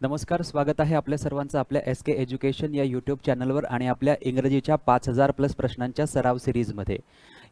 नमस्कार स्वागत आहे आपल्या सर्वांचं आपल्या एस के एज्युकेशन या यूट्यूब चॅनलवर आणि आपल्या इंग्रजीच्या पाच हजार प्लस प्रश्नांच्या सराव सिरीजमध्ये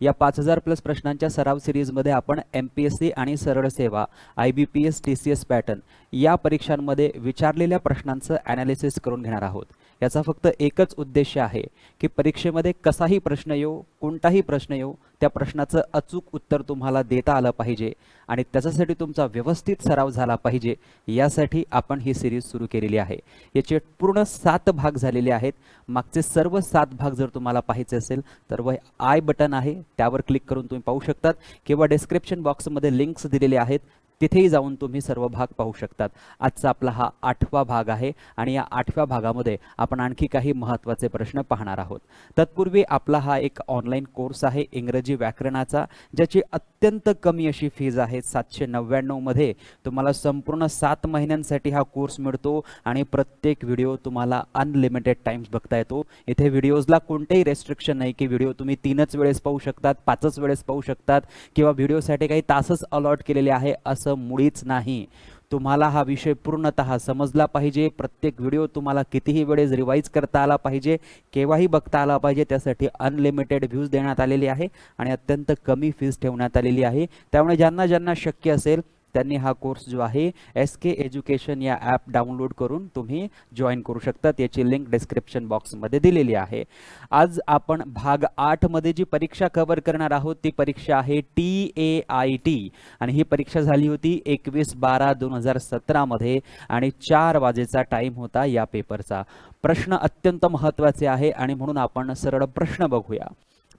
या पाच हजार प्लस प्रश्नांच्या सराव सिरीजमध्ये आपण एम पी एस सी आणि सरळ सेवा I B P S T C S pattern या परीक्षांमध्ये विचारलेल्या प्रश्नांचं ॲनालिसिस करून घेणार आहोत. याचा फक्त एकच उद्देश आहे की परीक्षेमध्ये कसाही प्रश्न येऊ कोणताही प्रश्न येऊ त्या प्रश्नाचं अचूक उत्तर तुम्हाला देता आलं पाहिजे आणि त्याच्यासाठी तुमचा व्यवस्थित सराव झाला पाहिजे यासाठी आपण ही सिरीज सुरू केलेली आहे. याचे पूर्ण सात भाग झालेले आहेत. मागचे सर्व सात भाग जर तुम्हाला पाहायचे असेल तर व आय बटन आहे. त्यावर क्लिक करून तुम्ही पाहू शकतात. किंवा डिस्क्रिप्शन बॉक्समध्ये लिंक्स दिलेले आहेत. तिथेही जाऊन तुम्ही सर्व भाग पाहू शकतात. आजचा आपला हा आठवा भाग आहे आणि या आठव्या भागामध्ये आपण आणखी काही महत्त्वाचे प्रश्न पाहणार आहोत. तत्पूर्वी आपला हा एक ऑनलाईन कोर्स आहे इंग्रजी व्याकरणाचा ज्याची अत्यंत कमी अशी फीज आहे सातशे नव्याण्णवमध्ये तुम्हाला संपूर्ण सात महिन्यांसाठी हा कोर्स मिळतो आणि प्रत्येक व्हिडिओ तुम्हाला अनलिमिटेड टाइम्स बघता येतो. इथे व्हिडिओजला कोणतेही रेस्ट्रिक्शन नाही की व्हिडिओ तुम्ही तीनच वेळेस पाहू शकतात पाचच वेळेस पाहू शकतात किंवा व्हिडिओसाठी काही तासच अलॉट केलेले आहे असं मुळीच नाही. तुम्हाला हा विषय पूर्णतः समजला पाहिजे. प्रत्येक व्हिडिओ तुम्हाला कितीही वेळेस रिवाईज करता आला पाहिजे. केव्हाही बघता आला पाहिजे. त्यासाठी अनलिमिटेड व्ह्यूज देण्यात आलेली आहे आणि अत्यंत कमी फीज ठेवण्यात आलेली आहे. त्यामुळे ज्यांना ज्यांना शक्य असेल त्यांनी हा कोर्स जो आहे एस के एज्युकेशन या ॲप डाउनलोड करून तुम्ही जॉईन करू शकता. याची लिंक डिस्क्रिप्शन बॉक्समध्ये दिलेली आहे. आज आपण भाग आठमध्ये जी परीक्षा कव्हर करणार आहोत ती परीक्षा आहे टी ए आय टी आणि ही परीक्षा झाली होती एकवीस बारा दोन हजार सतरामध्ये आणि चार वाजेचा टाईम होता या पेपरचा प्रश्न अत्यंत महत्त्वाचे आहे आणि म्हणून आपण सरळ प्रश्न बघूया.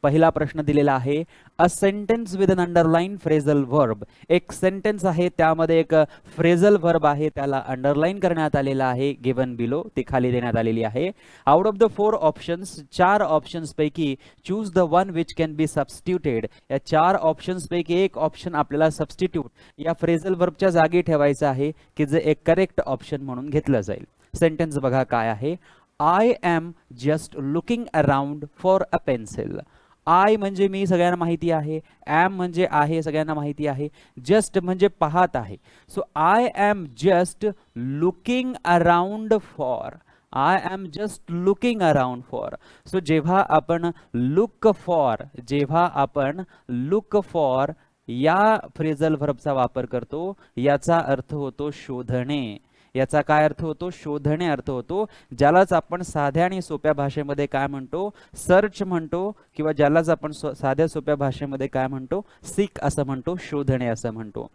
पहिला प्रश्न दिलेला आहे a sentence with an underlined phrasal verb एक सेंटेन्स आहे त्यामध्ये एक फ्रेझल वर्ब आहे त्याला अंडरलाईन करण्यात आलेला आहे गिवन बिलो ती खाली देण्यात आलेली आहे. Out of the four options चार ऑप्शन्स पैकी choose the one which can be substituted या चार ऑप्शन्स पैकी एक ऑप्शन आपल्याला सबस्टिट्यूट या फ्रेझल वर्बच्या जागी ठेवायचं आहे की जे एक करेक्ट ऑप्शन म्हणून घेतलं जाईल. सेंटेन्स बघा काय आहे. I am just looking around for a pencil I म्हणजे मी सगळ्यांना माहिती आहे ॲम म्हणजे आहे सगळ्यांना माहिती आहे जस्ट म्हणजे पाहत आहे. So I am just looking around for I am just looking around for so जेव्हा आपण लुक फॉर जेव्हा आपण लुक फॉर या फ्रेझल व्हर्बचा वापर करतो याचा अर्थ होतो शोधणे. याचा काय अर्थ होतो? शोधणे अर्थ होतो ज्यालाच आपण साध्या आणि सोप्या भाषेमध्ये काय म्हणतो? सर्च म्हणतो किंवा ज्यालाच आपण साध्या सोप्या भाषेमध्ये काय म्हणतो? सिक असं म्हणतो शोधणे असं म्हणतो.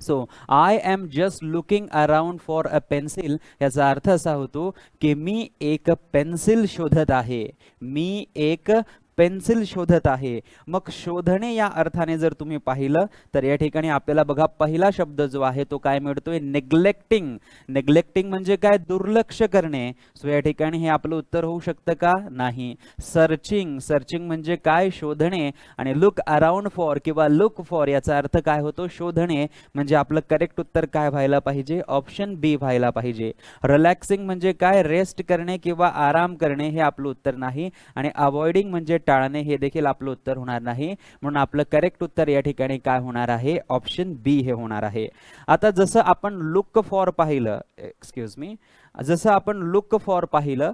So I am just looking around for a pencil याचा अर्थ असा होतो की मी एक पेन्सिल शोधत आहे. मी एक पेन्सिल शोधत आहे. मग शोधणे या अर्थाने जर तुम्ही पाहिलं तर या ठिकाणी आपल्याला बघा पहिला शब्द जो आहे तो काय मिळतोय? नेग्लेक्टिंग नेग्लेक्टिंग म्हणजे काय? दुर्लक्ष करणे. सो या ठिकाणी हे आपलं उत्तर होऊ शकतं का? नाही. सर्चिंग सर्चिंग म्हणजे काय? शोधणे. आणि लुक अराउंड फॉर किंवा लुक फॉर याचा अर्थ काय होतो? शोधणे. म्हणजे आपलं करेक्ट उत्तर काय व्हायला पाहिजे? ऑप्शन बी व्हायला पाहिजे. रिलॅक्सिंग म्हणजे काय? रेस्ट करणे किंवा आराम करणे हे आपलं उत्तर नाही. आणि अवॉइडिंग म्हणजे टाळणे हे देखील आपलं उत्तर होणार नाही. म्हणून आपलं करेक्ट उत्तर या ठिकाणी काय होणार आहे? ऑप्शन बी हे होणार आहे. आता जसं आपण लुक फॉर पाहिलं एक्सक्यूज मी जसं आपण लुक फॉर पाहिलं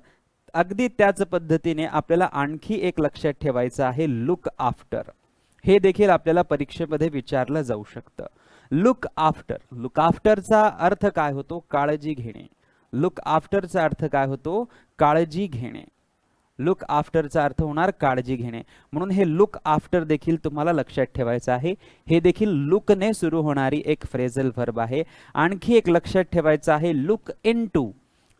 अगदी त्याच पद्धतीने आपल्याला आणखी एक लक्षात ठेवायचं आहे लुक आफ्टर हे देखील आपल्याला परीक्षेमध्ये विचारलं जाऊ शकतं. लुक आफ्टर लुक आफ्टरचा अर्थ काय होतो? काळजी घेणे. लुक आफ्टरचा अर्थ काय होतो? काळजी घेणे. लुक आफ्टरचा अर्थ होणार काळजी घेणे. म्हणून हे लुक आफ्टर देखील तुम्हाला लक्षात ठेवायचं आहे. हे देखील लुकने सुरू होणारी एक फ्रेझल व्हर्ब आहे. आणखी एक लक्षात ठेवायचं आहे look into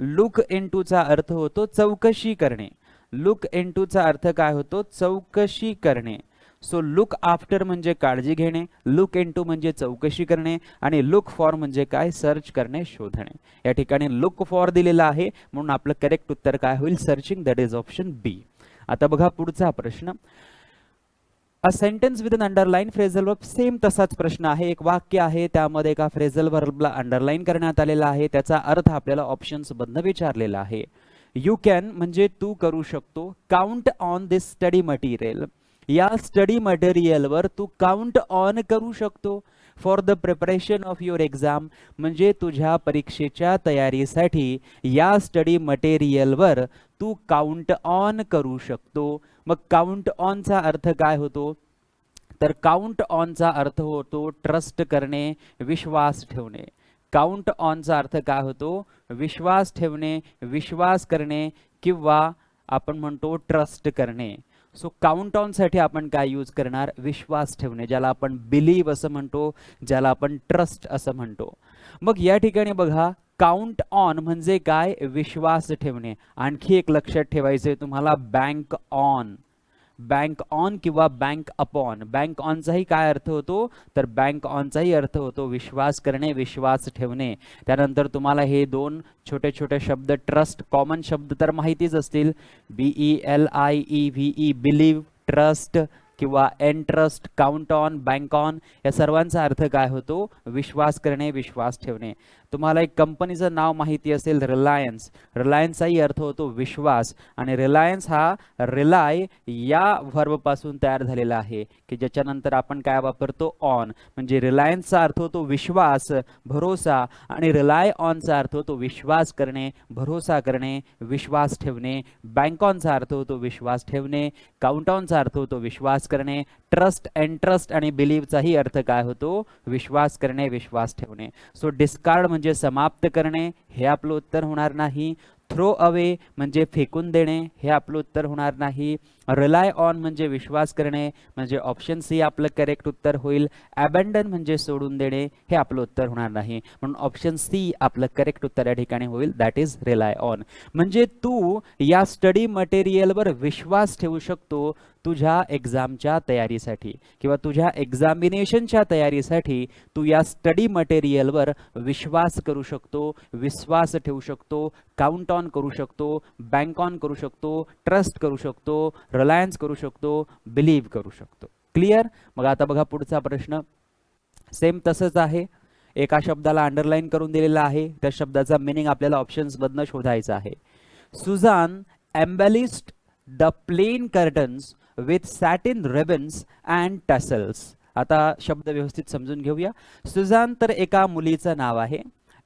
look in टूचा अर्थ होतो चौकशी करणे. लुक इन टूचा अर्थ काय होतो? चौकशी करणे. सो लुक आफ्टर म्हणजे काळजी घेणे लुक इन टू म्हणजे चौकशी करणे आणि लुक फॉर म्हणजे काय? सर्च करणे शोधणे. या ठिकाणी लुक फॉर दिलेला आहे म्हणून आपलं करेक्ट उत्तर काय होईल? Searching that is option B आता बघा पुढचा प्रश्न. A sentence with an underlined phrasal verb same तसाच प्रश्न आहे. एक वाक्य आहे त्यामध्ये एका फ्रेझल वर्बला अंडरलाईन करण्यात आलेला आहे. त्याचा अर्थ आपल्याला ऑप्शन्स बंद विचारलेला आहे. यू कॅन म्हणजे तू करू शकतो count on this study material या स्टडी मटेरियलवर तू काउंट ऑन करू शकतो. For the preparation of your exam म्हणजे तुझ्या परीक्षेच्या तयारीसाठी या स्टडी मटेरियलवर तू काउंट ऑन करू शकतो. मग काउंट ऑनचा अर्थ काय होतो? तर काउंट ऑनचा अर्थ होतो ट्रस्ट करणे विश्वास ठेवणे. काउंट ऑनचा अर्थ काय होतो? विश्वास ठेवणे विश्वास करणे किंवा आपण म्हणतो ट्रस्ट करणे. सो काउंट ऑनसाठी आपण काय यूज करणार? विश्वास ठेवणे ज्याला आपण बिलीव असं म्हणतो ज्याला आपण ट्रस्ट असं म्हणतो. मग या ठिकाणी बघा काउंट ऑन म्हणजे काय? विश्वास ठेवणे. आणखी एक लक्षात ठेवायचं तुम्हाला बँक ऑन बँक ऑन किंवा बँक अपॉन बँक ऑनचाही काय अर्थ होतो? तर बँक ऑनचाही अर्थ होतो विश्वास करणे विश्वास ठेवणे. त्यानंतर तुम्हाला हे दोन छोटे छोटे शब्द ट्रस्ट कॉमन शब्द तर माहितीच असतील. B E L I E V E believe trust किंवा entrust count on bank on या सर्वांचा अर्थ काय होतो? विश्वास करणे विश्वास ठेवणे. तुम्हाला एक कंपनीचं नाव माहिती असेल रिलायन्स रिलायन्सचाही अर्थ होतो विश्वास. आणि रिलायन्स हा रिलाय या व्हर्बपासून तयार झालेला आहे की ज्याच्यानंतर आपण काय वापरतो? ऑन म्हणजे रिलायन्सचा अर्थ होतो विश्वास भरोसा. आणि रिलाय ऑनचा अर्थ होतो विश्वास करणे भरोसा करणे विश्वास ठेवणे. बँक ऑनचा अर्थ होतो विश्वास ठेवणे. काउंट ऑनचा अर्थ होतो विश्वास करणे. ट्रस्ट अँड ट्रस्ट आणि बिलीव्हचाही अर्थ काय होतो? विश्वास करणे विश्वास ठेवणे. सो डिस्कार्ड म्हणजे समाप्त करणे हे आपलं उत्तर होणार नाही. थ्रो अवे म्हणजे फेकून देणे हे आपलं उत्तर होणार नाही. रिलाय ऑन म्हणजे विश्वास करणे म्हणजे ऑप्शन सी आपलं करेक्ट उत्तर होईल. ॲबँडन म्हणजे सोडून देणे हे आपलं उत्तर होणार नाही. म्हणून ऑप्शन सी आपलं करेक्ट उत्तर या ठिकाणी होईल. दॅट इज रिलाय ऑन म्हणजे तू या स्टडी मटेरियलवर विश्वास ठेवू शकतो. तुझ्या एक्झामच्या तयारीसाठी किंवा तुझ्या एक्झामिनेशनच्या तयारीसाठी तू या स्टडी मटेरियलवर विश्वास करू शकतो विश्वास ठेवू शकतो काउंट ऑन करू शकतो बँक ऑन करू शकतो ट्रस्ट करू शकतो रिलायन्स करू शकतो बिलीव्ह करू शकतो. क्लिअर मग आता बघा पुढचा प्रश्न. सेम तसंच आहे. एका शब्दाला अंडरलाईन करून दिलेला आहे. त्या शब्दाचा मिनिंग आपल्याला ऑप्शन्समधनं शोधायचा आहे. Suzanne embellished the plain curtains with satin ribbons and tassels आता शब्द व्यवस्थित समजून घेऊया. सुझान तर एका मुलीचं नाव आहे.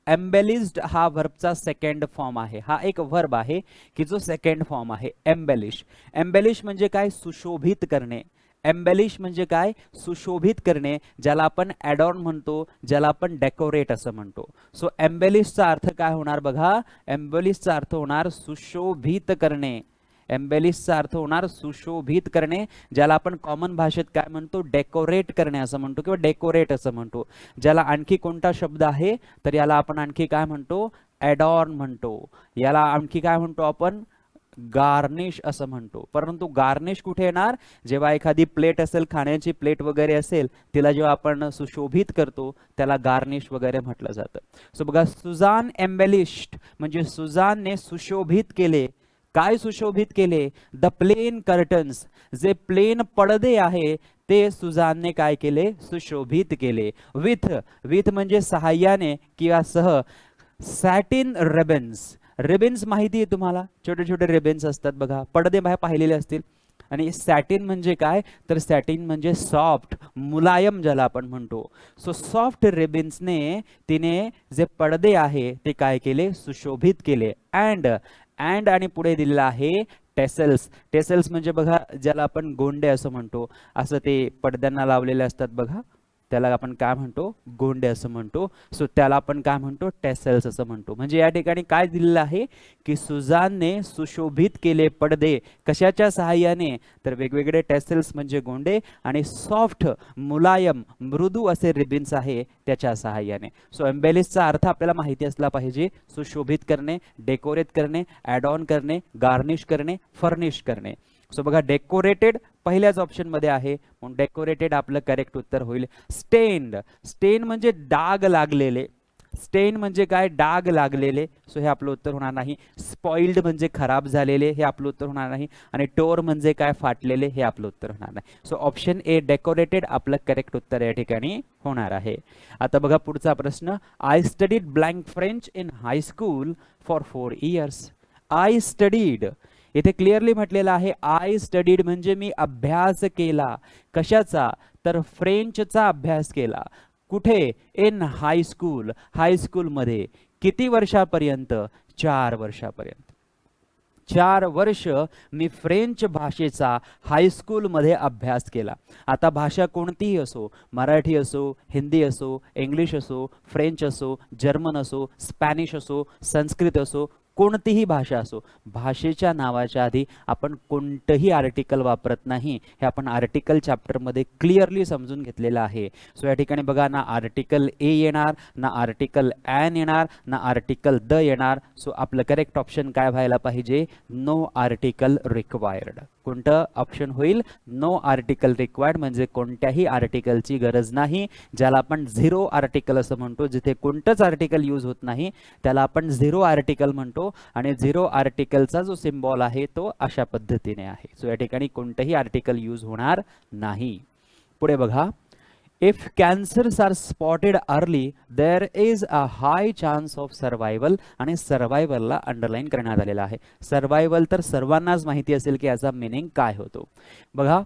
एम्बेलिस्ड हा व्हर्बचा सेकंड फॉर्म आहे. हा एक व्हर्ब आहे की जो सेकंड फॉर्म आहे. एम्बेलिश एम्बेलिश म्हणजे काय? सुशोभित करणे. एम्बेलिश म्हणजे काय? सुशोभित करणे ज्याला आपण ॲडॉर्न म्हणतो ज्याला आपण डेकोरेट असं म्हणतो. सो एम्बेलिशचा अर्थ काय होणार बघा? एम्बेलिशचा अर्थ होणार सुशोभित करणे. एम्बेलिसचा अर्थ होणार सुशोभित करणे ज्याला आपण कॉमन भाषेत काय म्हणतो? डेकोरेट करणे असं म्हणतो किंवा डेकोरेट असं म्हणतो. ज्याला आणखी कोणता शब्द आहे? तर याला आपण आणखी काय म्हणतो? ॲडॉर्न म्हणतो. याला आणखी काय म्हणतो आपण? गार्निश असं म्हणतो. परंतु गार्निश कुठे येणार? जेव्हा एखादी प्लेट असेल खाण्याची प्लेट वगैरे असेल तिला जेव्हा आपण सुशोभित करतो त्याला गार्निश वगैरे म्हटलं जातं. सो बघा सुजान एम्बेलिस्ट म्हणजे सुजानने सुशोभित केले काय सुशोभित केले? द प्लेन कर्टन्स जे प्लेन पडदे आहे ते सुजानने काय केले? सुशोभित केले. विथ विथ म्हणजे सहाय्याने किंवा सह. सॅटिन रेबन्स रेबेन्स माहिती आहे तुम्हाला? छोटे छोटे रेबेन्स असतात बघा. पडदे बाहेर पाहिलेले असतील. आणि सॅटिन म्हणजे काय? तर सॅटिन म्हणजे सॉफ्ट मुलायम ज्याला आपण म्हणतो. सो सॉफ्ट रिबिन्सने तिने जे पडदे आहे ते काय केले? सुशोभित केले. अँड अँड आणि पुढे दिलेलं आहे टेसल्स. टेसल्स म्हणजे बघा ज्याला आपण गोंडे असं म्हणतो. असं ते पडद्यांना लावलेले असतात बघा. त्याला आपण काय म्हणतो? गोंडे असं म्हणतो. सो त्याला आपण काय म्हणतो? टेसेल्स असं म्हणतो. म्हणजे या ठिकाणी काय दिलेलं आहे? की सुजानने सुशोभित केले पडदे. कशाच्या सहाय्याने? तर वेगवेगळे टेसेल्स म्हणजे गोंडे आणि सॉफ्ट मुलायम मृदू असे रिबिन्स आहे त्याच्या सहाय्याने. सो एम्बेलिसचा अर्थ आपल्याला माहिती असला पाहिजे. सुशोभित करणे डेकोरेट करणे ॲड ऑन करणे गार्निश करणे फर्निश करणे. सो बघा डेकोरेटेड पहिल्याच ऑप्शनमध्ये आहे. म्हणून डेकोरेटेड आपलं करेक्ट उत्तर होईल. स्टेन्ड स्टेन म्हणजे डाग लागलेले. स्टेन म्हणजे काय? डाग लागलेले. सो हे आपलं उत्तर होणार नाही. स्पॉइल्ड म्हणजे खराब झालेले. हे आपलं उत्तर होणार नाही. आणि टोर म्हणजे काय? फाटलेले. हे आपलं उत्तर होणार नाही. सो ऑप्शन ए डेकोरेटेड आपलं करेक्ट उत्तर या ठिकाणी होणार आहे. आता बघा पुढचा प्रश्न. I studied blank French in high school for four years I studied इथे क्लिअरली म्हटलेलं आहे आय स्टडीड म्हणजे मी अभ्यास केला. कशाचा? तर फ्रेंचचा अभ्यास केला. कुठे? इन हायस्कूल हायस्कूलमध्ये किती वर्षापर्यंत? चार वर्षापर्यंत. चार वर्ष मी फ्रेंच भाषेचा हायस्कूलमध्ये अभ्यास केला. आता भाषा कोणतीही असो मराठी असो हिंदी असो इंग्लिश असो फ्रेंच असो जर्मन असो स्पॅनिश असो संस्कृत असो कोणतीही भाषा असो भाषेच्या नावाच्या आधी आपण कोणतंही आर्टिकल वापरत नाही हे आपण आर्टिकल चॅप्टरमध्ये क्लिअरली समजून घेतलेलं आहे. सो या ठिकाणी बघा ना आर्टिकल ए येणार ना आर्टिकल ॲन येणार ना आर्टिकल द येणार. सो आपलं करेक्ट ऑप्शन काय व्हायला पाहिजे? नो आर्टिकल रिक्वायर्ड कोणतं ऑप्शन होईल? नो आर्टिकल रिक्वायर्ड म्हणजे कोणत्याही आर्टिकलची गरज नाही. ज्याला आपण झिरो आर्टिकल असं म्हणतो जिथे कोणतंच आर्टिकल यूज होत नाही त्याला आपण झिरो आर्टिकल म्हणतो आणि झिरो आर्टिकलचा जो सिम्बॉल आहे तो अशा पद्धतीने आहे. सो या ठिकाणी कोणतंही आर्टिकल यूज होणार नाही. पुढे बघा. If cancers are spotted early there is a high chance of survival आणि सर्वायवलला अंडरलाईन करण्यात आलेला आहे. सर्वायवल तर सर्वांनाच माहिती असेल की याचा मिनिंग काय होतो. बघा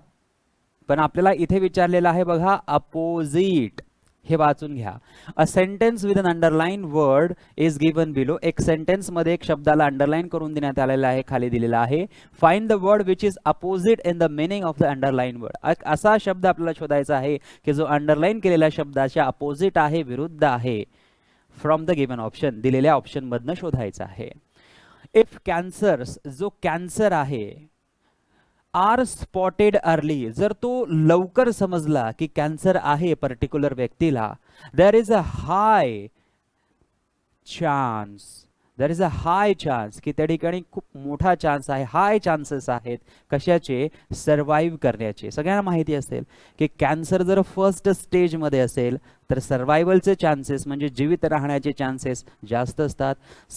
पण आपल्याला इथे विचारलेलं आहे बघा अपोजिट हे वाचून घ्या. A sentence with an underlined word is given below एक सेंटेन्समध्ये एक शब्दाला अंडरलाईन करून देण्यात आलेला आहे खाली दिलेला आहे. Find the word which is opposite in the meaning of the underlined word असा शब्द आपल्याला शोधायचा आहे की जो अंडरलाईन केलेल्या शब्दाच्या अपोजिट आहे विरुद्ध आहे. फ्रॉम द गिवन ऑप्शन दिलेल्या ऑप्शनमधनं शोधायचं आहे. इफ कॅन्सर्स जो कॅन्सर आहे आर स्पॉटेड अर्ली. जर तो लवकर समजला की कॅन्सर आहे पर्टिक्युलर व्यक्तीला there is a high chance there is a high chance की त्या ठिकाणी खूप मोठा चान्स आहे हाय चान्सेस आहेत कशाचे? सर्वाईव्ह करण्याचे. सगळ्यांना माहिती असेल की कॅन्सर जर फर्स्ट स्टेजमध्ये असेल तर सर्वायवलचे चान्सेस म्हणजे जीवित राहण्याचे चान्सेस जास्त असतात.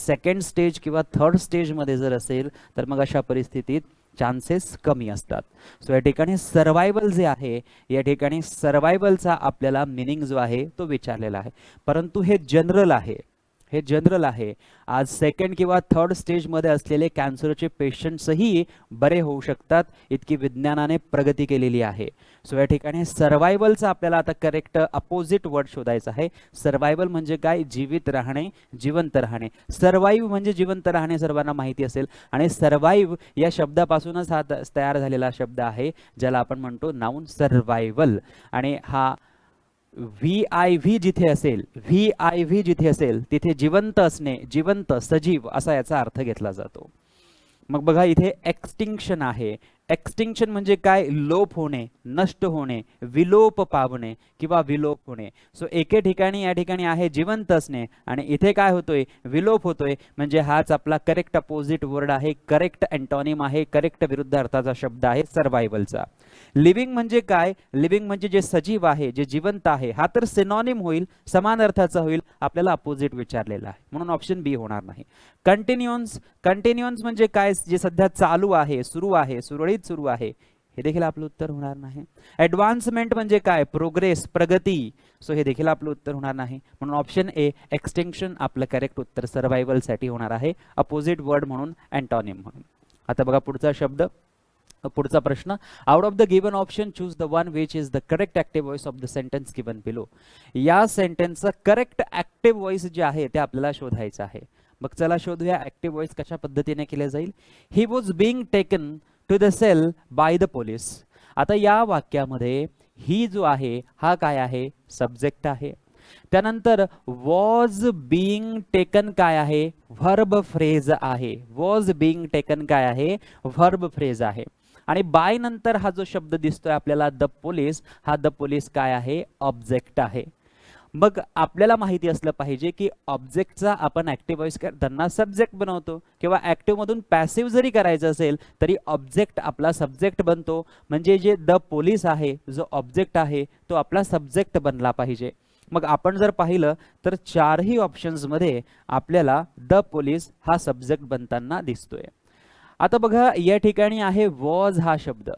सेकंड स्टेज किंवा थर्ड स्टेजमध्ये जर असेल तर मग अशा परिस्थितीत चान्सेस कमी असतात. सो या ठिकाणी सर्वायवल जे आहे या ठिकाणी सर्वायवलचा आपल्याला मिनिंग जो आहे तो विचारलेला आहे. परंतु हे जनरल आहे. हे जनरल आहे. आज सेकंड किंवा थर्ड स्टेजमध्ये असलेले कॅन्सरचे पेशंट्सही बरे होऊ शकतात इतकी विज्ञानाने प्रगती केलेली आहे. सो या ठिकाणी सर्वायवलचा आपल्याला आता करेक्ट अपोजिट वर्ड शोधायचा आहे. सर्वायवल म्हणजे काय? जीवित राहणे जिवंत राहणे. सर्वाईव्ह म्हणजे जिवंत राहणे सर्वांना माहिती असेल. आणि सर्वाईव्ह या शब्दापासूनच हा तयार झालेला शब्द आहे ज्याला आपण म्हणतो नाऊन सर्वायवल आणि हा व्ही आय व्ही जिथे असेल व्ही आय व्ही जिथे असेल तिथे जिवंत असणे जिवंत सजीव असा याचा अर्थ घेतला जातो. मग बघा इथे एक्सटिंक्शन आहे. एक्सटिंक्शन म्हणजे काय? लोप होणे नष्ट होणे विलोप पावणे किंवा विलोप होणे. सो एके ठिकाणी या ठिकाणी आहे जिवंत असणे आणि इथे काय होतोय? विलोप होतोय. म्हणजे हाच आपला करेक्ट अपोजिट वर्ड आहे. करेक्ट अँटॉनिम आहे. करेक्ट विरुद्ध अर्थाचा शब्द आहे. सर्वायवलचा लिव्हिंग म्हणजे काय? लिव्हिंग म्हणजे जे सजीव आहे जे जिवंत आहे हा तर सिनॉनिम होईल समान अर्थाचा होईल आपल्याला अपोजिट विचारलेला आहे. म्हणून ऑप्शन बी होणार नाही. कंटिन्युअन्स कंटिन्युअन्स म्हणजे काय? जे सध्या चालू आहे सुरू आहे सुरळीत सुरू आहे हे देखील आपलं उत्तर होणार नाही. ऍडव्हान्समेंट म्हणजे काय? प्रोग्रेस प्रगती. सो हे देखील आपलं उत्तर होणार नाही. म्हणून ऑप्शन ए एक्सटेन्शन आपलं करेक्ट उत्तर सर्व्हायवलसाठी होणार आहे. अपोजिट वर्ड म्हणून अँटॉनिम म्हणून. आता बघा पुढचा शब्द. पुढचा प्रश्न. Out of the given option choose the one which is the correct active voice of the sentence given below या सेंटेन्सचं करेक्ट ऍक्टिव्ह व्हॉइस जे आहे ते आपल्याला शोधायचं आहे. मग चला शोधूया ऍक्टिव्ह व्हॉइस कशा पद्धतीने केले जाईल? He was being taken to the cell by the police आता या वाक्यामध्ये ही जो आहे हा काय आहे? सब्जेक्ट आहे. त्यानंतर वॉज बिंग टेकन काय आहे? व्हर्ब फ्रेज आहे. वॉज बिंग टेकन काय आहे? व्हर्ब फ्रेज आहे. आणि बाय नंतर हा जो शब्द दिसतोय आपल्याला द पोलीस हा द पोलीस काय आहे? ऑब्जेक्ट आहे. मग आपल्याला माहिती असलं पाहिजे की ऑब्जेक्टचा आपण ऍक्टिव्ह करताना सब्जेक्ट बनवतो किंवा ऍक्टिव्हमधून पॅसिव्ह जरी करायचं असेल तरी ऑब्जेक्ट आपला सब्जेक्ट बनतो. म्हणजे जे द पोलीस आहे जो ऑब्जेक्ट आहे तो आपला सब्जेक्ट बनला पाहिजे. मग आपण जर पाहिलं तर चारही ऑप्शन्समध्ये आपल्याला द पोलीस हा सब्जेक्ट बनताना दिसतोय. आता बघा या ठिकाणी आहे वॉज हा शब्द.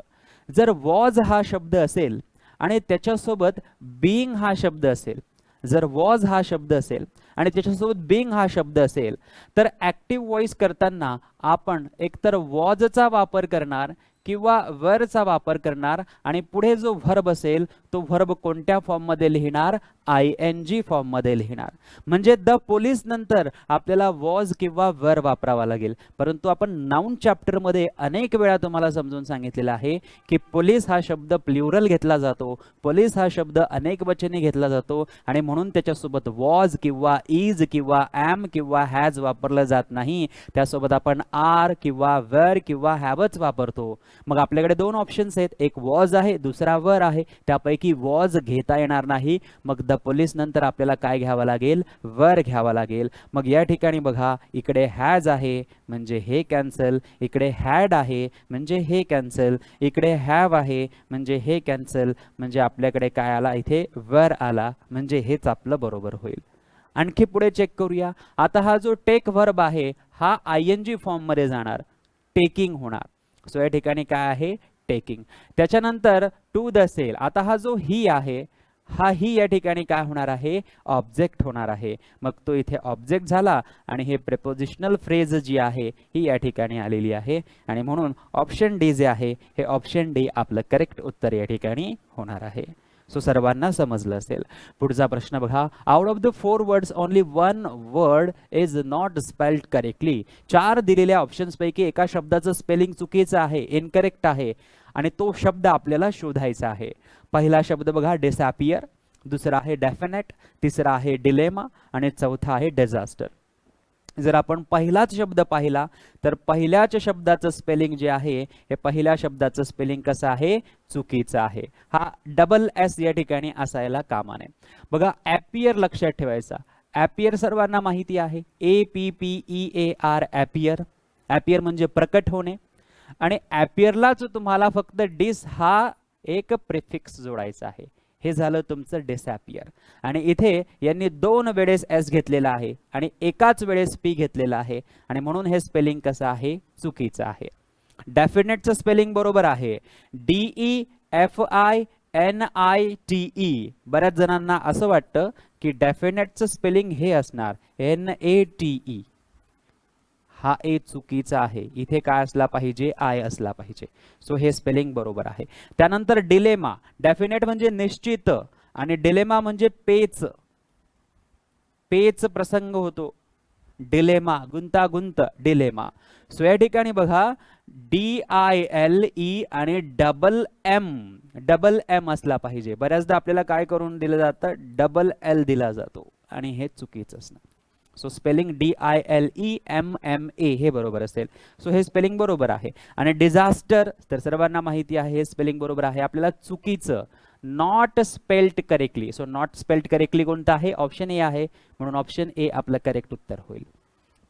जर वॉज हा शब्द असेल आणि त्याच्यासोबत बिईंग हा शब्द असेल जर वॉज हा शब्द असेल आणि त्याच्यासोबत बिंग हा शब्द असेल तर ऍक्टिव्ह व्हॉइस करताना आपण एकतर वॉजचा वापर करणार किंवा वरचा वापर करणार आणि पुढे जो व्हर्ब असेल तो व्हर्ब कोणत्या फॉर्ममध्ये लिहिणार? आय एन जी फॉर्ममध्ये लिहिणार. म्हणजे द पोलीस नंतर आपल्याला वॉज किंवा वर वापरावा लागेल. परंतु आपण नाऊन चॅप्टरमध्ये अनेक वेळा तुम्हाला समजून सांगितलेलं आहे की पोलीस हा शब्द प्ल्युरल घेतला जातो. पोलीस हा शब्द अनेक वचनी घेतला जातो आणि म्हणून त्याच्यासोबत वॉज किंवा इज किंवा ॲम किंवा हॅज वापरलं जात नाही. त्यासोबत आपण आर किंवा वर किंवा हॅवच वापरतो. मग आपल्याकडे दोन ऑप्शन्स आहेत. एक वॉज आहे दुसरा वर आहे. त्यापैकी वॉज घेता येणार नाही. मग द पोलीस नंतर आपल्याला काय घ्यावं लागेल? वर घ्यावा लागेल. मग या ठिकाणी बघा इकडे हॅज आहे म्हणजे हे कॅन्सल इकडे हॅड आहे म्हणजे हे कॅन्सल इकडे हॅव आहे म्हणजे हे कॅन्सल म्हणजे आपल्याकडे काय आला? इथे वर आला. म्हणजे हेच आपलं बरोबर होईल. आणखी पुढे चेक करूया. आता हा जो टेक वर्ब आहे हा आय एन जी फॉर्ममध्ये जाणार. टेकिंग होणार. सो या ठिकाणी काय आहे? टेकिंग त्याच्यानंतर टू द सेल आता हा जो ही आहे हा ही या ठिकाणी काय होणार आहे? ऑब्जेक्ट होणार आहे. मग तो इथे ऑब्जेक्ट झाला आणि हे प्रेपोजिशनल फ्रेज जी आहे ही या ठिकाणी आलेली आहे. आणि म्हणून ऑप्शन डी जे आहे हे ऑप्शन डी आपलं करेक्ट उत्तर या ठिकाणी होणार आहे. सो सर्वांना समजलं असेल. पुढचा प्रश्न बघा. Out of the four words only one word is not spelled correctly चार दिलेल्या ऑप्शन्सपैकी एका शब्दाचं स्पेलिंग चुकीचं आहे इनकरेक्ट आहे. आणि तो शब्द आपल्याला शोधायचा आहे. पहिला शब्द बघा डिसॅपियर दुसरा आहे डेफिनेट तिसरा आहे डिलेमा आणि चौथा आहे डिझास्टर जर आपण पहिलाच शब्द पाहिला तर पहिल्याच शब्दाचं स्पेलिंग जे आहे हे पहिल्या शब्दाचं स्पेलिंग कसं आहे? चुकीचं आहे. हा डबल एस या ठिकाणी असायला कामा नये बघा ॲपियर लक्षात ठेवायचा. ॲपियर सर्वांना माहिती आहे. A P P E A R appear appear म्हणजे प्रकट होणे. आणि ॲपियरलाच तुम्हाला फक्त डिस हा एक प्रिफिक्स जोडायचा आहे. हे झालं तुमचं डिसॅपियर आणि इथे यांनी दोन वेळेस एस घेतलेला आहे आणि एकाच वेळेस पी घेतलेला आहे. आणि म्हणून हे स्पेलिंग कसं आहे? चुकीचं आहे. डेफिनेटचं स्पेलिंग बरोबर आहे. D E F I N I T E बऱ्याच जणांना असं वाटतं की डेफिनेटचं स्पेलिंग हे असणार. एन ए टी ई हा ए चुकीचा आहे. इथे काय असला पाहिजे? आय असला पाहिजे. सो हे स्पेलिंग बरोबर आहे. त्यानंतर डिलेमा डेफिनेट म्हणजे निश्चित आणि डिलेमा म्हणजे पेच. पेच प्रसंग होतो. डिलेमा गुंतागुंत. डिलेमा सो या ठिकाणी बघा. डी आय एल ई आणि डबल एम डबल एम असला पाहिजे. बऱ्याचदा आपल्याला काय करून दिलं जातं? डबल एल दिला जातो. आणि हे चुकीचं असणार. So spelling D I L E M M A हे बरोबर असेल. सो हे स्पेलिंग बरोबर आहे. आणि डिझास्टर तर सर्वांना माहिती आहे हे स्पेलिंग बरोबर आहे. आपल्याला चुकीचं not spelled correctly so not spelled correctly कोणतं आहे? ऑप्शन ए आहे. म्हणून ऑप्शन ए आपलं करेक्ट उत्तर होईल.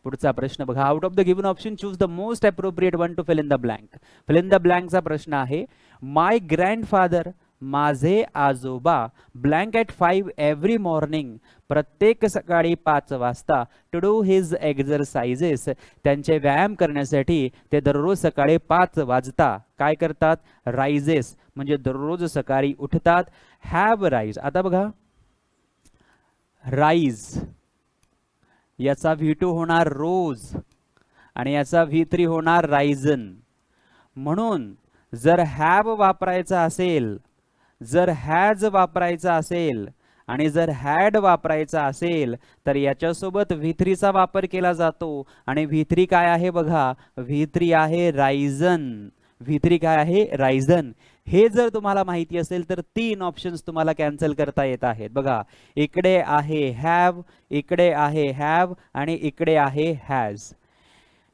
पुढचा प्रश्न बघा. Out of the given option choose the most appropriate one to fill in the blank fill in the ब्लँकचा प्रश्न आहे माय ग्रँडफादर माझे आजोबा blank at five every morning प्रत्येक सकाळी पाच वाजता टू डू हिज एक्झरसाइजेस त्यांचे व्यायाम करण्यासाठी ते दररोज सकाळी पाच वाजता काय करतात? रायझेस म्हणजे दररोज सकाळी उठतात. हॅव राईज आता बघा. राईज याचा व्ही टू होणार रोज. आणि याचा व्ही थ्री होणार रायझन म्हणून जर हॅव वापरायचा असेल जर हॅज वापरायचा असेल आणि जर हॅड वापरायचा असेल तर याच्यासोबत व्हिथ्रीचा वापर केला जातो. आणि व्हीथ्री काय आहे बघा? व्हिथ्री आहे रायझन व्हीथ्री काय आहे? रायझन हे जर तुम्हाला माहिती असेल तर तीन ऑप्शन्स तुम्हाला कॅन्सल करता येत आहेत. बघा इकडे आहे हॅव इकडे आहे हॅव आणि इकडे आहे हॅज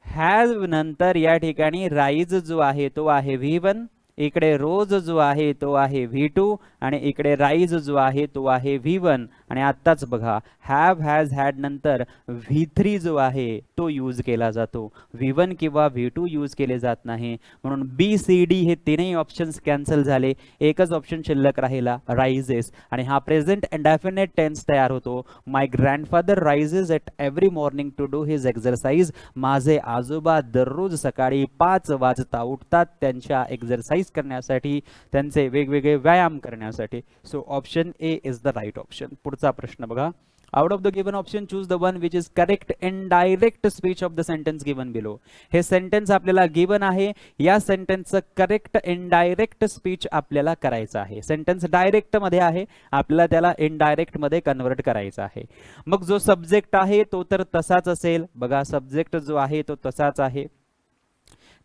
हॅव नंतर या ठिकाणी राईज जो आहे तो आहे व्ही वन इकडे रोज जो आहे तो आहे व्ही टू आणि इकडे राईज जो आहे तो आहे व्ही वन. आणि आत्ताच बघा हॅव हॅज हॅड नंतर व्ही थ्री जो आहे तो यूज केला जातो. व्ही वन किंवा व्ही टू यूज केले जात नाही. म्हणून बी सी डी हे तीनही ऑप्शन्स कॅन्सल झाले. एकच ऑप्शन शिल्लक राहिला राइजेस आणि हा प्रेझेंट डेफिनेट टेन्स तयार होतो. My grandfather rises at every morning to do his exercise माझे आजोबा दररोज सकाळी पाच वाजता उठतात त्यांच्या एक्झरसाइज करण्यासाठी त्यांचे वेगवेगळे व्यायाम करण्यासाठी. So option A is the right option पुढचा प्रश्न बघा. Out of the given option choose the one which is correct in direct speech of the sentence given below हे सेंटेन्स आपल्याला गिवन आहे. या सेंटेन्सचं करेक्ट इनडायरेक्ट स्पीच आपल्याला करायचं आहे. सेंटेन्स डायरेक्टमध्ये आहे. आपल्याला त्याला इनडायरेक्टमध्ये कन्वर्ट करायचं आहे. मग जो सब्जेक्ट आहे तो तर तसाच असेल. बघा सब्जेक्ट जो आहे तो तसाच आहे.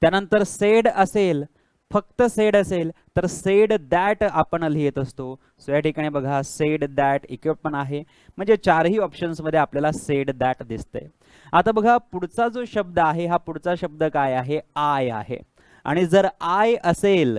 त्यानंतर सेड असेल. फक्त सेड असेल तर सेड दॅट आपण लिहित असतो. सो या ठिकाणी बघा सेड दॅट इक्विप पण आहे. म्हणजे चारही ऑप्शन्समध्ये आपल्याला सेड दॅट दिसतंय. आता बघा पुढचा जो शब्द आहे हा पुढचा शब्द काय आहे? आय आहे. आणि जर आय असेल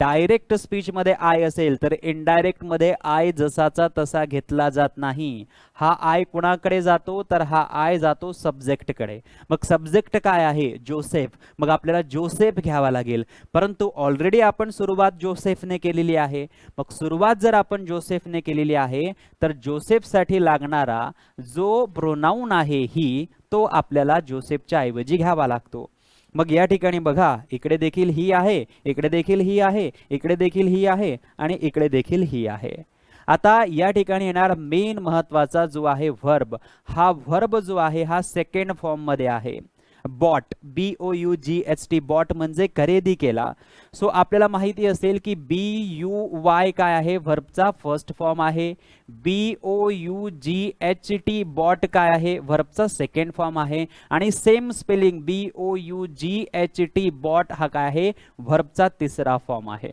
डायरेक्ट स्पीचमध्ये आय असेल तर इनडायरेक्टमध्ये आय जसाचा तसा घेतला जात नाही. हा आय कुणाकडे जातो? तर हा आय जातो सब्जेक्टकडे मग सब्जेक्ट काय आहे? जोसेफ मग आपल्याला जोसेफ घ्यावा लागेल. परंतु ऑलरेडी आपण सुरुवात जोसेफने केलेली आहे. मग सुरुवात जर आपण जोसेफने केलेली आहे तर जोसेफसाठी लागणारा जो प्रोनाऊन आहे ही तो आपल्याला जोसेफच्या ऐवजी घ्यावा लागतो. मग या ठिकाणी बघा इकडे देखील ही आहे इकडे देखील ही आहे इकडे देखील ही आहे आणि इकडे देखील ही आहे. आता या ठिकाणी येणार मेन महत्त्वाचा जो आहे व्हर्ब हा व्हर्ब जो आहे हा सेकंड फॉर्ममध्ये आहे. Bought B O U G H T bought म्हणजे खरेदी केला. सो आपल्याला माहिती असेल की बी यू वाय काय आहे? व्हर्बचा फर्स्ट फॉर्म आहे. B O U G H T bought काय आहे? व्हर्बचा सेकंड फॉर्म आहे. आणि same spelling B O U G H T bought हा काय आहे? व्हर्बचा तिसरा फॉर्म आहे.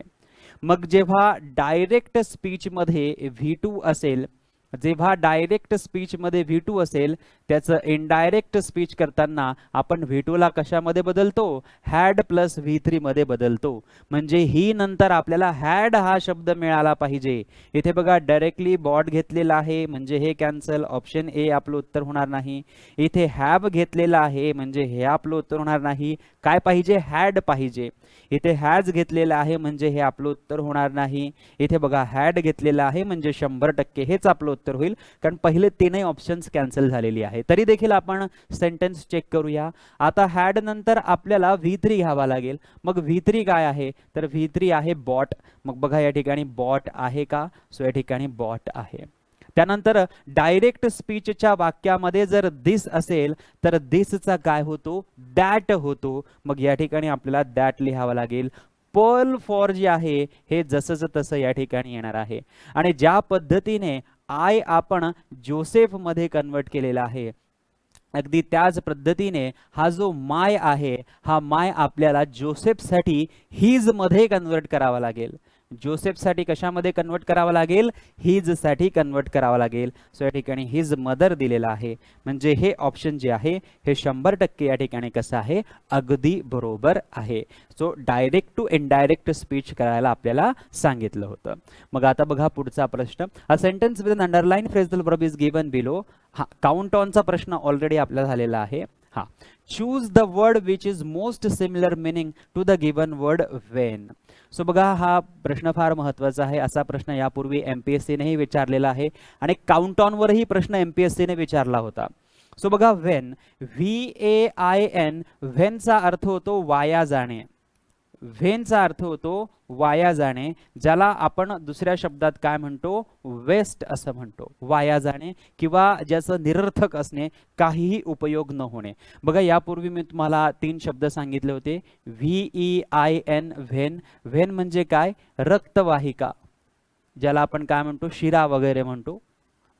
मग जेव्हा डायरेक्ट स्पीचमध्ये व्ही टू असेल जेव्हा डायरेक्ट स्पीचमध्ये व्ही टू असेल त्याचं इनडायरेक्ट स्पीच करताना आपण व्ही टूला कशामध्ये बदलतो? हॅड प्लस व्ही थ्रीमध्ये बदलतो. म्हणजे ही नंतर आपल्याला हॅड हा शब्द मिळाला पाहिजे. इथे बघा डायरेक्टली बॉट घेतलेला आहे म्हणजे हे कॅन्सल ऑप्शन ए आपलं उत्तर होणार नाही. इथे हॅव घेतलेला आहे म्हणजे हे आपलं उत्तर होणार नाही. काय पाहिजे? हॅड पाहिजे. इथे हॅज घेतलेलं आहे म्हणजे हे आपलं उत्तर होणार नाही. इथे बघा हॅड घेतलेलं आहे म्हणजे शंभर टक्के हेच आपलं उत्तर होईल. कारण पहिले तीनही ऑप्शन्स कॅन्सल झालेली आहे. तरी देखील आपण सेंटेन्स चेक करूया. आता हॅड नंतर आपल्याला व्ही थ्री घ्यावा लागेल. मग व्ही थ्री काय आहे? तर व्ही थ्री आहे बॉट मग बघा या ठिकाणी बॉट आहे का? सो या ठिकाणी बॉट आहे. त्यानंतर डायरेक्ट स्पीचच्या वाक्यामध्ये जर दिस असेल तर दिसचा काय होतो? दॅट होतो. मग या ठिकाणी आपल्याला दॅट लिहावं लागेल. पर्ल फॉर जे आहे हे जसंच तसं या ठिकाणी येणार आहे. आणि ज्या पद्धतीने आय आपण जोसेफमध्ये कन्वर्ट केलेला आहे. अगदी त्याच पद्धतीने हा जो माय आहे हा माय आपल्याला जोसेफसाठी हीजमध्ये कन्वर्ट करावा लागेल. जोसेफसाठी कशामध्ये कन्वर्ट करावं लागेल? हिजसाठी कन्वर्ट करावं लागेल. सो या ठिकाणी हिज मदर दिलेला आहे. म्हणजे हे ऑप्शन जे आहे हे शंभर टक्के या ठिकाणी कसं आहे? अगदी बरोबर आहे. So direct to indirect speech करायला आपल्याला सांगितलं होतं. मग आता बघा पुढचा प्रश्न. A sentence with underline phrasal verb is given below हा काउंट ऑनचा प्रश्न ऑलरेडी आपला झालेला आहे. हा. Choose the word which is most similar meaning to the given word vain so बघा हा प्रश्न फार महत्त्वाचा आहे. असा प्रश्न यापूर्वी एम पी एस सीनेही विचारलेला आहे आणि काउंट ऑनवरही प्रश्न एम पी एस सीने विचारला होता. सो बघा vain V A I N व्हेनचा अर्थ होतो वाया जाणे. व्हेनचा अर्थ होतो वाया जाणे ज्याला आपण दुसऱ्या शब्दात काय म्हणतो? वेस्ट असं म्हणतो. वाया जाणे किंवा ज्याचं निरर्थक असणे काहीही उपयोग न होणे. बघा यापूर्वी मी तुम्हाला तीन शब्द सांगितले होते. V E I N vein. Vein म्हणजे काय? रक्तवाहिका ज्याला आपण काय म्हणतो? शिरा वगैरे म्हणतो.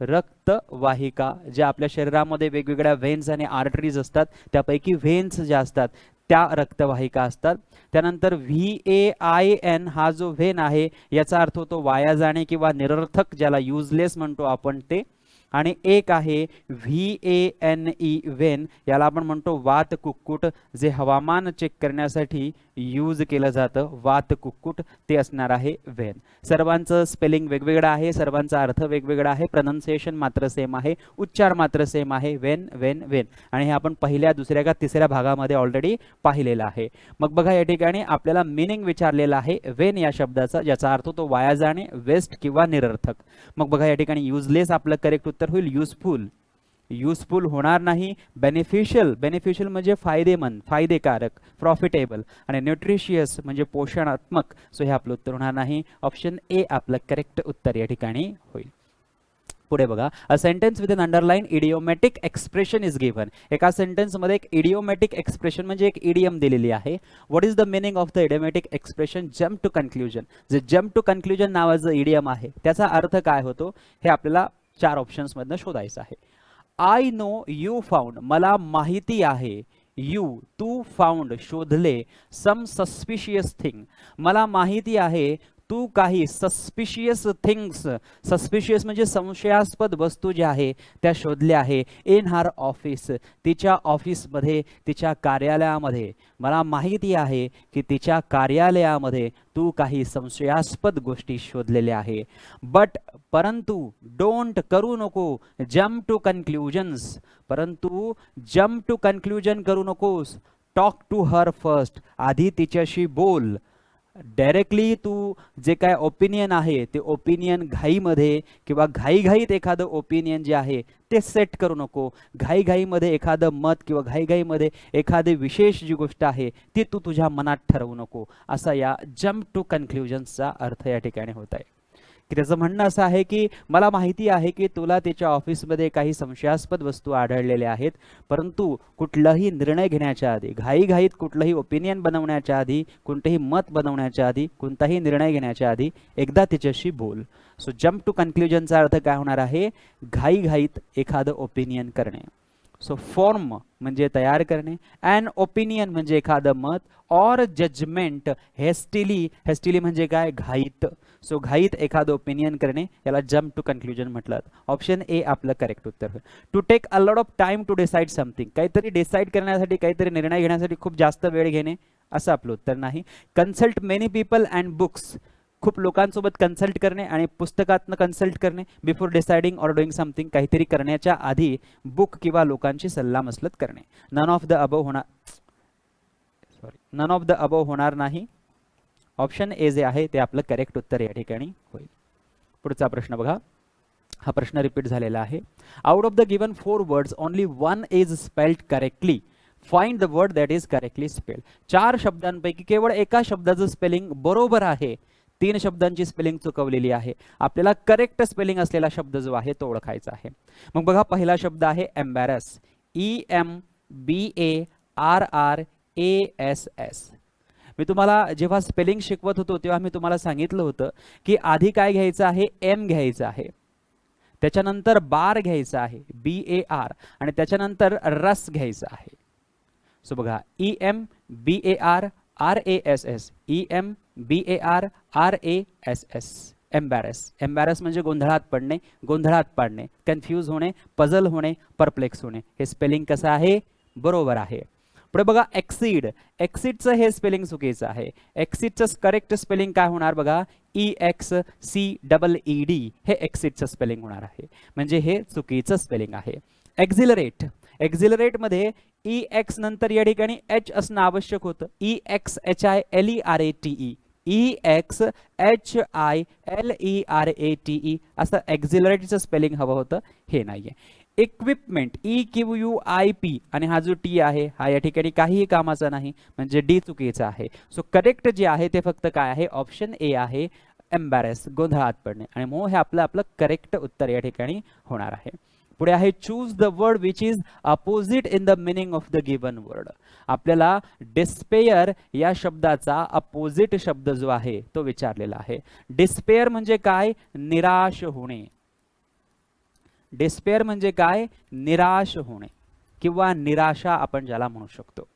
रक्तवाहिका ज्या आपल्या शरीरामध्ये वेगवेगळ्या व्हेन्स आणि आर्टरीज असतात त्यापैकी व्हेन्स ज्या असतात त्या रक्तवाहिका असतात. त्यानंतर व्ही ए आय एन हा जो व्हेन आहे याचा अर्थ होतो वाया जाणे किंवा निरर्थक ज्याला युजलेस म्हणतो आपण ते. आणि एक आहे V A N E vane याला आपण म्हणतो वात कुक्कुट जे हवामान चेक करण्यासाठी यूज केलं जातं. वात कुक्कुट ते असणार आहे वेन. सर्वांचं स्पेलिंग वेगवेगळं आहे सर्वांचा अर्थ वेगवेगळा आहे प्रनन्सिएशन मात्र सेम आहे उच्चार मात्र सेम आहे वेन वेन वेन. आणि हे आपण पहिल्या दुसऱ्या का तिसऱ्या भागामध्ये ऑलरेडी पाहिलेलं आहे. मग बघा या ठिकाणी आपल्याला मिनिंग विचारलेला आहे वेन या शब्दाचा ज्याचा अर्थ होतो वाया जाणे वेस्ट किंवा निरर्थक. मग बघा या ठिकाणी युजलेस आपलं करेक्ट उत्तर होईल युजफुल युजफुल होणार नाही. बेनिफिशियल बेनिफिशियल म्हणजे फायदेमंद फायदेकारक प्रॉफिटेबल आणि न्यूट्रिशियस म्हणजे पोषणात्मक. सो हे आपलं उत्तर होणार नाही. ऑप्शन ए आपलं करेक्ट उत्तर या ठिकाणी होईल. पुढे बघा. A sentence with an underline idiomatic expression is given एका सेंटेन्समध्ये एक इडिओमॅटिक एक्सप्रेशन म्हणजे एक इडियम दिलेली आहे. What is the meaning of the idiomatic expression jump to conclusion जे जम्प टू कन्क्ल्युजन नावाचं इडियम आहे त्याचा अर्थ काय होतो? हे आपल्याला चार ऑप्शन्समधनं शोधायचं आहे. आय नो यू फाउंड मला माहिती आहे. यू तू फाउंड शोधले. सम सस्पिशियस थिंग मला माहिती आहे. तू काही सस्पिशियस थिंग्स सस्पिशियस म्हणजे संशयास्पद वस्तू ज्या आहे त्या शोधल्या आहे इन हर ऑफिस तिच्या ऑफिसमध्ये तिच्या कार्यालयामध्ये. मला माहिती आहे की तिच्या कार्यालयामध्ये तू काही संशयास्पद गोष्टी शोधलेल्या आहे. बट परंतु डोंट करू नको जम्प टू कन्क्ल्युजन्स परंतु जम्प टू कन्क्ल्युजन करू नकोस. टॉक टू हर फर्स्ट आधी तिच्याशी बोल. डायरेक्टली तू जे काय ओपिनियन आहे ते ओपिनियन घाईमध्ये किंवा घाईघाईत एखादं ओपिनियन जे आहे ते सेट करू नको. घाईघाईमध्ये एखादं मत किंवा घाईघाईमध्ये एखादी विशेष जी गोष्ट आहे ती तू तुझ्या मनात ठरवू नको. असा या जम्प टू कन्क्ल्युजन्सचा अर्थ या ठिकाणी होत आहे. की त्याचं म्हणणं असं आहे की मला माहिती आहे की तुला त्याच्या ऑफिसमध्ये काही संशयास्पद वस्तू आढळलेल्या आहेत परंतु कुठलाही निर्णय घेण्याच्या आधी घाईघाईत कुठलंही ओपिनियन बनवण्याच्या आधी कोणतंही मत बनवण्याच्या आधी कोणताही निर्णय घेण्याच्या आधी एकदा तिच्याशी बोल. सो जम्प टू कन्क्ल्युजनचा अर्थ काय होणार आहे? घाईघाईत एखादं ओपिनियन करणे. सो फॉर्म म्हणजे तयार करणे अँड ओपिनियन म्हणजे एखादं मत ऑर जजमेंट हेस्टिली हेस्टिली म्हणजे काय? घाईत. सो घाईत एखादं ओपिनियन करणे याला जम्प टू कन्क्ल्युजन म्हटलं. ऑप्शन ए आपलं करेक्ट उत्तर to take a lot of time to decide something काहीतरी डिसाईड करण्यासाठी काहीतरी निर्णय घेण्यासाठी खूप जास्त वेळ घेणे असं आपलं उत्तर नाही. Consult many people and books खूप लोकांसोबत कन्सल्ट करणे आणि पुस्तकातनं कन्सल्ट करणे before deciding or doing something काहीतरी करण्याच्या आधी बुक किंवा लोकांची सल्लामसलत करणे. नन ऑफ द अबव होणार sorry none of the above होणार नाही. ऑप्शन ए जे आहे ते आपलं करेक्ट उत्तर या ठिकाणी होईल. पुढचा प्रश्न बघा. हा प्रश्न रिपीट झालेला आहे. Out of the given four words only one is spelled correctly find the word that is correctly spelled चार शब्दांपैकी केवळ एका शब्दाचं स्पेलिंग बरोबर आहे. तीन शब्दांची स्पेलिंग चुकवलेली आहे. आपल्याला करेक्ट स्पेलिंग असलेला शब्द जो आहे तो ओळखायचा आहे. मग बघा पहिला शब्द आहे embarrass E M B A R R A S S मी तुम्हाला जेव्हा स्पेलिंग शिकवत होतो तेव्हा मी तुम्हाला सांगितलं होतं की आधी काय घ्यायचं आहे? एम घ्यायचं आहे. त्याच्यानंतर बार घ्यायचा आहे बी ए आर आणि त्याच्यानंतर रस घ्यायचा आहे. सो बघा E M B A R R A S S E M B A R R A S S embarrass embarrass म्हणजे गोंधळात पडणे गोंधळात पाडणे कन्फ्यूज होणे पझल होणे परप्लेक्स होणे. हे स्पेलिंग कसं आहे? बरोबर आहे. पुढे बघा एक्सिड एक्सिडचं हे स्पेलिंग चुकीचं आहे. एक्सिडचं करेक्ट स्पेलिंग काय होणार बघा? E X C double E D हे एक्सिडचं स्पेलिंग होणार आहे. म्हणजे हे चुकीचं स्पेलिंग आहे. एक्झिलरेट एक्झिलरेटमध्ये ई एक्स नंतर या ठिकाणी एच असणं आवश्यक होतं. E X H I L E R A T E E X H I L E R A T E असं एक्झिलरेटचं स्पेलिंग हवं होतं. हे नाहीये. Equipment E Q U I P आणि हा जो टी आहे हा या ठिकाणी काहीही कामाचा नाही म्हणजे डी चुकीचा आहे. सो करेक्ट जे आहे ते फक्त काय आहे? ऑप्शन ए आहे एम्बॅरेस गोंधळात पडणे. आणि मो हे आपलं आपलं करेक्ट उत्तर या ठिकाणी होणार आहे. पुढे आहे choose the word which is opposite in the meaning of the given word आपल्याला डिस्पेयर या शब्दाचा अपोजिट शब्द जो आहे तो विचारलेला आहे. डिस्पेयर म्हणजे काय? निराश होणे. डिस्पेअर म्हणजे काय? निराश होणे किंवा निराशा आपण ज्याला म्हणू शकतो.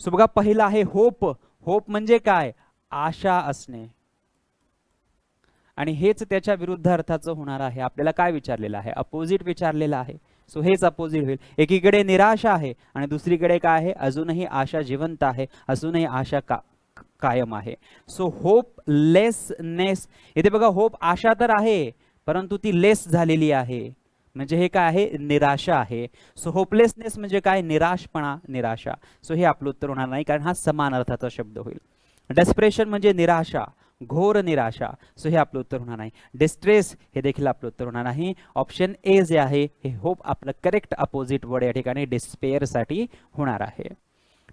सो बघा पहिला आहे होप. होप म्हणजे काय? आशा असणे. आणि हेच त्याच्या विरुद्ध अर्थाचं होणार आहे. आपल्याला काय विचारलेलं आहे? अपोजिट विचारलेलं आहे. सो हेच अपोजिट होईल. एकीकडे निराशा आहे आणि दुसरीकडे काय आहे? अजूनही आशा जिवंत आहे. अजूनही आशा का कायम आहे. सो होप लेसनेस इथे बघा होप आशा तर आहे परंतु ती लेस झालेली आहे. म्हणजे हे काय आहे? निराशा आहे. सो होपलेसनेस म्हणजे काय? निराशपणा निराशा. सो हे आपलं उत्तर होणार नाही कारण हा समान अर्थाचा शब्द होईल. डेस्परेशन म्हणजे निराशा. घोर निराशा. सो हे आपलं उत्तर होणार नाही. डिस्ट्रेस हे देखील आपलं उत्तर होणार नाही. ऑप्शन ए जे आहे हे होप आपलं करेक्ट अपोजिट वर्ड या ठिकाणी डिस्पेअरसाठी होणार आहे.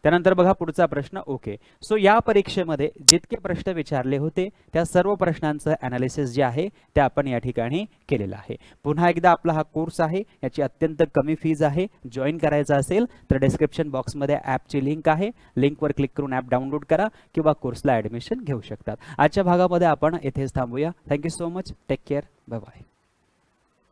त्यानंतर बघा पुढचा प्रश्न ओके. सो या परीक्षेमध्ये जितके प्रश्न विचारले होते त्या सर्व प्रश्नांचं अनालिसिस जे आहे ते आपण या ठिकाणी केलेलं आहे. पुन्हा एकदा आपला हा कोर्स आहे याची अत्यंत कमी फीज आहे. जॉईन करायचा असेल तर डिस्क्रिप्शन बॉक्समध्ये ॲपची लिंक आहे. लिंकवर क्लिक करून ॲप डाउनलोड करा किंवा कोर्सला ॲडमिशन घेऊ शकतात आजच्या भागामध्ये आपण येथेच थांबूया. Thank you so much take care bye bye